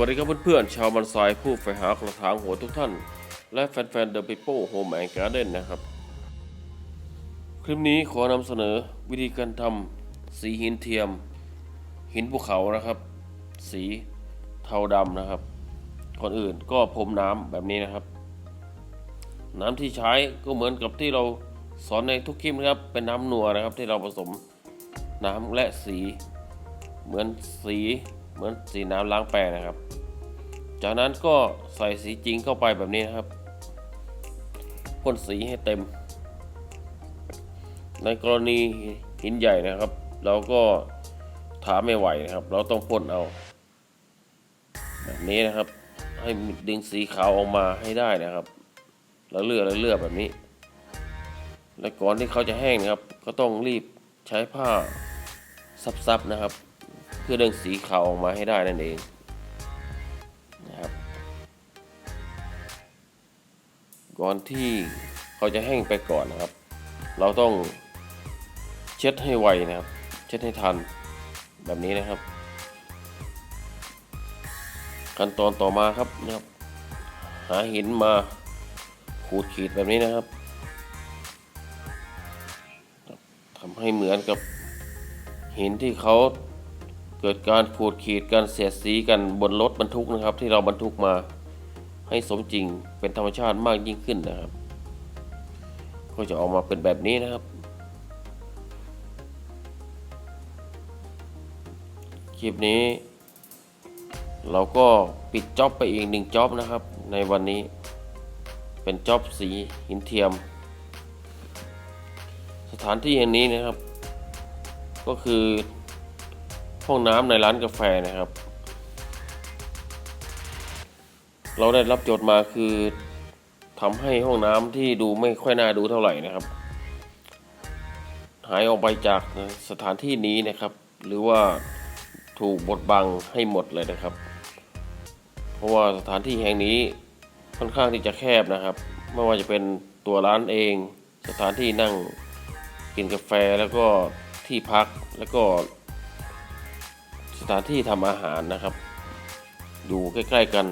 วัสดีครับเพื่อนๆชาวบันซายผู้ใฝ่หากระถางหัวทุกท่าน และแฟนๆ The People Home and Garden นะครับ คลิปนี้ขอนำเสนอวิธีการทำสีหินเทียม หินภูเขานะครับ สีเทาดำนะครับ ก่อนอื่นก็พรมน้ำแบบนี้นะครับ น้ำที่ใช้ก็เหมือนกับที่เราสอนในทุกคลิปนะครับเป็นน้ำนัวนะครับที่เราผสมน้ำและสีเหมือนสีเหมือนสีน้ำล้างแปรงนะครับ จากนั้นก็ใส่สีจริงเข้าไปแบบนี้นะครับพ่นสีให้เต็ม ในกรณีหินใหญ่นะครับ เราก็ถาไม่ไหวนะครับ เราต้องพ่นเอา แบบนี้นะครับ ให้ดึงสีขาวออกมาให้ได้นะครับแล้วเลือกแล้วเลือกแบบนี้ และก่อนที่เขาจะแห้งนะครับ ก็ต้องรีบใช้ผ้าซับๆนะครับ เพื่อดึงสีขาวออกมาให้ได้นั่นเอง ก่อนที่เขาจะแห้งไปก่อนนะครับ เราต้องเช็ดให้ไวนะครับ เช็ดให้ทันแบบนี้นะครับ ขั้นตอนต่อมาครับนะครับ หาหินมาขูดขีดแบบนี้นะครับทำให้เหมือนกับหินที่เขาเกิดการขูดขีดการเสียดสีกันบนรถบรรทุกนะครับ ที่เราบรรทุกมา ให้สมจริงเป็นธรรมชาติมากยิ่งขึ้นนะครับ ก็จะออกมาเป็นแบบนี้นะครับคลิปนี้ เราก็ปิดจ็อบไปอีกหนึ่งจ็อบนะครับ ในวันนี้เป็นจ็อบสีหินเทียม สถานที่แห่งนี้นะครับ ก็คือห้องน้ำในร้านกาแฟนะครับ เราได้รับโจทย์มาคือทำให้ห้องน้ำที่ดูไม่ค่อยน่าดูเท่าไหร่นะครับ หายออกไปจากสถานที่นี้นะครับ หรือว่าถูกบดบังให้หมดเลยนะครับ เพราะว่าสถานที่แห่งนี้ค่อนข้างที่จะแคบนะครับ ไม่ว่าจะเป็นตัวร้านเอง สถานที่นั่งกินกาแฟแล้วก็ที่พักแล้วก็สถานที่ทำอาหารนะครับ อยู่ใกล้ ๆ กัน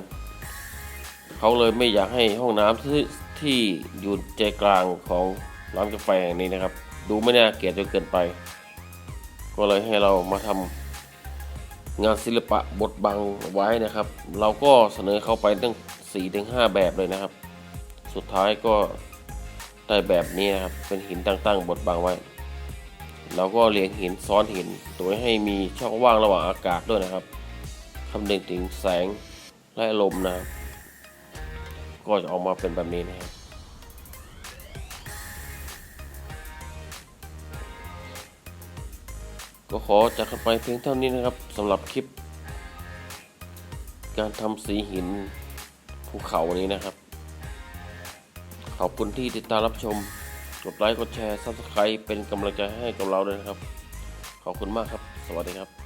เขาเลยไม่อยากให้ห้องน้ำที่ที่อยู่ใจกลางของร้านกาแฟแห่งนี้นะครับ ดูไม่น่าเกลียดจนเกินไป ก็เลยให้เรามาทำงานศิลปะบทบังไว้นะครับ เราก็เสนอเข้าไปตั้ง4-5ถึงแบบเลยนะครับ สุดท้ายก็ได้แบบนี้นะครับ เป็นหินตั้งๆบดบังไว้ เราก็เรียงหินซ้อนหิน โดยให้มีช่องว่างระหว่างอากาศด้วยนะครับคำนึงถึงแสงและลมนะครับ ก็จะออกมาเป็นแบบนี้นะครับก็ขอจากกันไปเพียงเท่านี้นะครับสำหรับคลิป การทำสีหินภูเขานี้นะครับ ขอบคุณที่ติดตามรับชม กดไลค์ กดแชร์ Subscribe เป็นกำลังใจให้กับเราด้วยนะครับ ขอบคุณมากครับ สวัสดีครับ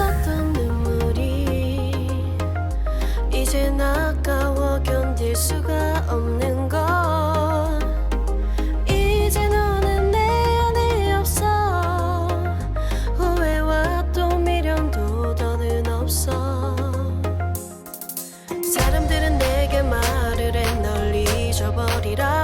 있었던 눈물이 이제 아까워 견딜 수가 없는 걸. 이제 너는 내 안에 없어. 후회와 또 미련도 더는 없어. 사람들은 내게 말을 해널 잊어버리라.